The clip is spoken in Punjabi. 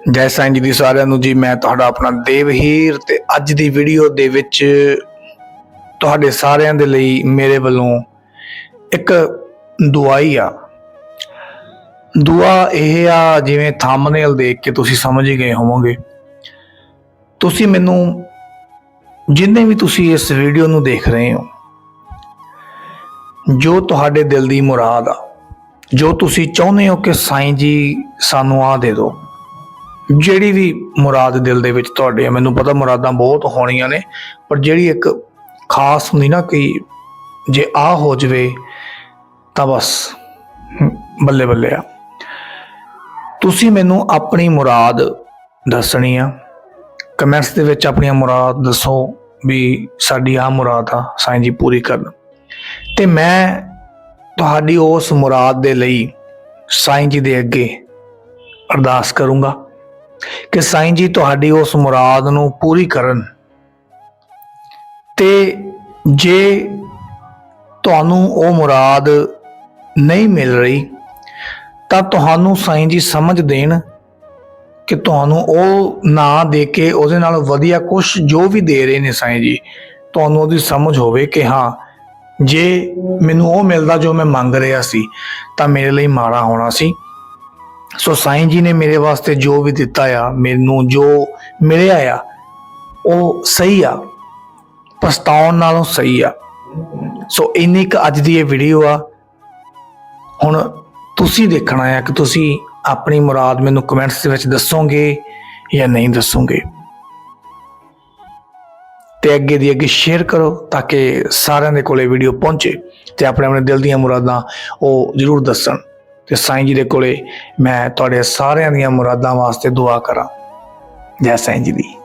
ਜੈ ਸਾਈਂ ਜੀ ਦੀ ਸਾਰਿਆਂ ਨੂੰ ਜੀ, ਮੈਂ ਤੁਹਾਡਾ ਆਪਣਾ ਦੇਵਹੀਰ ਤੇ ਅੱਜ ਦੀ ਵੀਡੀਓ ਦੇ ਵਿੱਚ ਤੁਹਾਡੇ ਸਾਰਿਆਂ ਦੇ ਲਈ ਮੇਰੇ ਵੱਲੋਂ ਇੱਕ ਦੁਆਈ ਆ। ਦੁਆ ਇਹ ਆ ਜਿਵੇਂ ਥੰਬਨੇਲ ਦੇਖ ਕੇ ਤੁਸੀਂ ਸਮਝ ਹੀ ਗਏ ਹੋਵੋਗੇ। ਤੁਸੀਂ ਮੈਨੂੰ ਜਿੰਨੇ ਵੀ ਤੁਸੀਂ ਇਸ ਵੀਡੀਓ ਨੂੰ ਦੇਖ ਰਹੇ ਹੋ, ਜੋ ਤੁਹਾਡੇ ਦਿਲ ਦੀ ਮੁਰਾਦ ਆ, ਜੋ ਤੁਸੀਂ ਚਾਹੁੰਦੇ ਹੋ ਕਿ ਸਾਈਂ ਜੀ ਸਾਨੂੰ ਆ ਦੇ ਦਿਓ। ਜਿਹੜੀ ਵੀ ਮੁਰਾਦ ਦਿਲ ਦੇ ਵਿੱਚ ਤੁਹਾਡੇ ਆ, ਮੈਨੂੰ ਪਤਾ ਮੁਰਾਦਾਂ ਬਹੁਤ ਹੋਣੀਆਂ ਨੇ, ਪਰ ਜਿਹੜੀ ਇੱਕ ਖਾਸ ਹੁੰਦੀ ਨਾ ਕਿ ਜੇ ਆ ਹੋ ਜਵੇ, ਤਾਂ ਬਸ ਬੱਲੇ ਬੱਲੇ ਆ। ਤੁਸੀਂ ਮੈਨੂੰ ਆਪਣੀ ਮੁਰਾਦ ਦੱਸਣੀ ਆ। ਕਮੈਂਟਸ ਦੇ ਵਿੱਚ ਆਪਣੀਆਂ ਮੁਰਾਦ ਦੱਸੋ ਵੀ ਸਾਡੀ ਆ ਮੁਰਾਦ ਆ, ਸਾਈਂ ਜੀ ਪੂਰੀ ਕਰਨ। ਤੇ ਮੈਂ ਤੁਹਾਡੀ ਉਸ ਮੁਰਾਦ ਦੇ ਲਈ ਸਾਈਂ ਜੀ ਦੇ ਅੱਗੇ ਅਰਦਾਸ ਕਰੂੰਗਾ। ਕਿ ਸਾਈਂ ਜੀ ਤੁਹਾਡੀ ਉਸ ਮੁਰਾਦ ਨੂੰ ਪੂਰੀ ਕਰਨ। ਤੇ ਜੇ ਤੁਹਾਨੂੰ ਉਹ ਮੁਰਾਦ ਨਹੀਂ ਮਿਲ ਰਹੀ, ਤਾਂ ਤੁਹਾਨੂੰ ਸਾਈਂ ਜੀ ਸਮਝ ਦੇਣ ਕਿ ਤੁਹਾਨੂੰ ਉਹ ਨਾ ਦੇ ਕੇ ਉਹਦੇ ਨਾਲ ਵਧੀਆ ਕੁਝ ਜੋ ਵੀ ਦੇ ਰਹੇ ਨੇ ਸਾਈਂ ਜੀ, ਤੁਹਾਨੂੰ ਉਹਦੀ ਸਮਝ ਹੋਵੇ ਕਿ ਹਾਂ, ਜੇ ਮੈਨੂੰ ਉਹ ਮਿਲਦਾ ਜੋ ਮੈਂ ਮੰਗ ਰਿਹਾ ਸੀ, ਤਾਂ ਮੇਰੇ ਲਈ ਮਾੜਾ ਹੋਣਾ ਸੀ। ਸੋ ਸਾਈਂ ਜੀ ਨੇ ਮੇਰੇ ਵਾਸਤੇ ਜੋ ਵੀ ਦਿੱਤਾ ਆ, ਮੈਨੂੰ ਜੋ ਮਿਲਿਆ ਆ, ਉਹ ਸਹੀ ਆ, ਪਛਤਾਉਣ ਨਾਲੋਂ ਸਹੀ ਆ। ਸੋ ਇੰਨੀ ਕੁ ਅੱਜ ਦੀ ਇਹ ਵੀਡੀਓ ਆ। ਹੁਣ ਤੁਸੀਂ ਦੇਖਣਾ ਆ ਕਿ ਤੁਸੀਂ ਆਪਣੀ ਮੁਰਾਦ ਮੈਨੂੰ ਕਮੈਂਟਸ ਦੇ ਵਿੱਚ ਦੱਸੋਗੇ ਜਾਂ ਨਹੀਂ ਦੱਸੋਗੇ। ਤੇ ਅੱਗੇ ਦੀ ਅੱਗੇ ਸ਼ੇਅਰ ਕਰੋ ਤਾਂ ਕਿ ਸਾਰਿਆਂ ਦੇ ਕੋਲੇ ਵੀਡੀਓ ਪਹੁੰਚੇ ਤੇ ਆਪਣੇ ਆਪਣੇ ਦਿਲ ਦੀਆਂ ਮੁਰਾਦਾਂ ਉਹ ਜ਼ਰੂਰ ਦੱਸਣ। ਤੇ ਸਾਈਂ ਜੀ ਦੇ ਕੋਲੇ ਮੈਂ ਤੁਹਾਡੇ ਸਾਰਿਆਂ ਦੀਆਂ ਮੁਰਾਦਾਂ ਵਾਸਤੇ ਦੁਆ ਕਰਾਂ। ਜੈ ਸਾਈਂ ਜੀ ਦੀ।